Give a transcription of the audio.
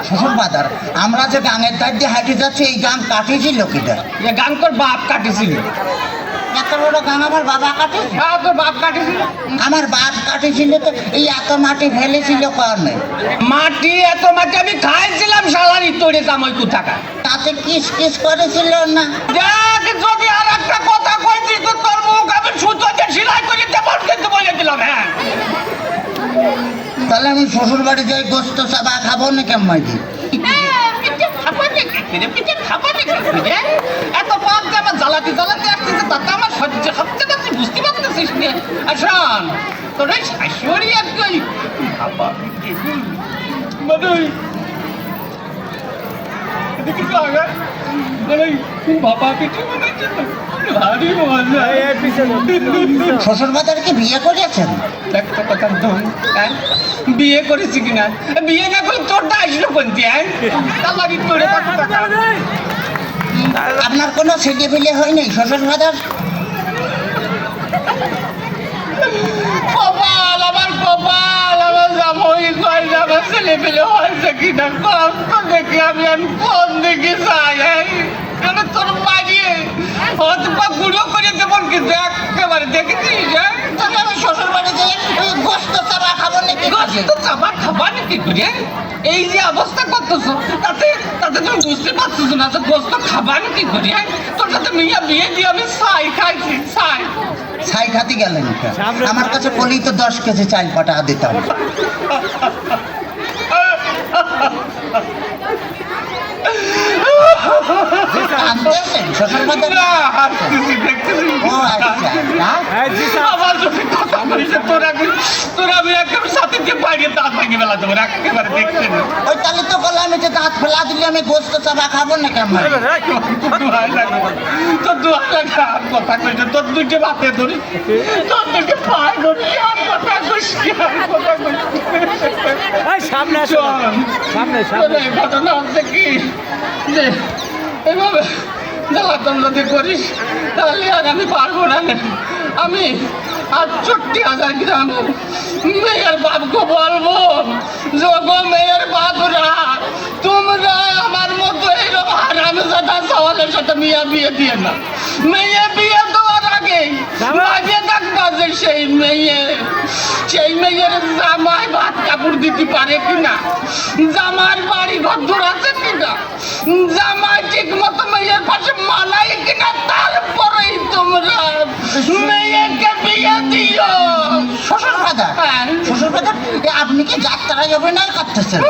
শ্বশুর বাজার। আমরা যে গাঙের ধার দিয়ে হাঁটে যাচ্ছি এই গান কাটিয়েছিল গান তোর বাপ এত বড় গান আমার বাবা কাটে হ্যাঁ তোর বাপ কাটেছিল আমার বাপ কাটেছিল তো এই এত মাটি ফেলেছিল মাটি এত মাটি আমি খাইছিলাম সালারি তোরে কামাই কোথাকা তাতে কিস কিস করেছিল না? দেখ যদি আর একটা কথা কইছিস তো তোর মুখ আমি সুতো দিয়ে সেলাই করে দেবো কিন্তু বলে দিলাম হ্যাঁ তাহলে আমি শ্বশুর বাড়ি যাই গোস্ত চাপা খাব না কেমন হ্যাঁ, রে? এত তাতে আমার সহ্য বুঝতে নে আর শাশুড়ি আর বাবা মানে এদিকে তো আগে মানে বাবা পিঠে বানাইছে তো ভারী মজা শ্বশুর বিয়ে করেছেন একটা কথা ধন হ্যাঁ বিয়ে করেছি কিনা? বিয়ে না করে তোরটা আসলো কোনটি হ্যাঁ? আপনার কোনো ছেলে ফেলে হয়নি শ্বশুর বাজার কপাল আমার কপাল আমার জামাই কয় যে আমার ছেলে পেলে হয়েছে কিনা কম তো দেখি, আমি আমি কোন দিকে গুঁড়ো করে নাকি? করে? এই যে অবস্থা করতেছো, তাতে তাতে তুমি বুঝতে পারতেছো না যে গোস্ত খাবা নাকি করে? তোর সাথে মিয়া বিয়ে দিয়ে আমি ছাই খাইছি, ছাই। ছাই খাতে গেলেন আমার কাছে বলি তো দশ কেজি চাল পাটা দিতাম। আমার যদি কথা বলিস তোর তোর আমি একেবারে সাথে দিয়ে বাইরে দাঁত ভেঙে বেলা দেবো তো বললাম যে দাঁত ফেলা দিলে আমি গোস্ত চাবা খাব না কেমন তোর লাগে কথা কইছে তোর দুইটা বাতে ধরি তোর দুইটা পায়ে ধরি কথা কইস সামনে আসো। চল সামনে। ঘটনা হচ্ছে কি? যে, এভাবে জ্বালাতন যদি করিস তাহলে আর আমি পারব না আমি আটষট্টি হাজার গ্রাম মেয়ের বাপকে বলব যোগো মেয়ের বাপরা তোমরা আমার মতো এইরকম হারামে সাদা সওয়ালের সাথে মিয়া বিয়ে দিয়ে না। মেয়ে বিয়ে দেওয়ার আগে মাঝে থাকবা যে সেই মেয়ে সেই মেয়ের জামাই ভাত কাপড় দিতে পারে কিনা? জামার বাড়ি ঘর আছে কিনা? জামাই ঠিক মতো পাশে মালাই কিনা তারপরেই তোমরা মেয়েকে বিয়ে দিও। শ্বশুর বাজার হ্যাঁ। শ্বশুর বাজার আপনি কি যাত্রায় আর করতেছেন?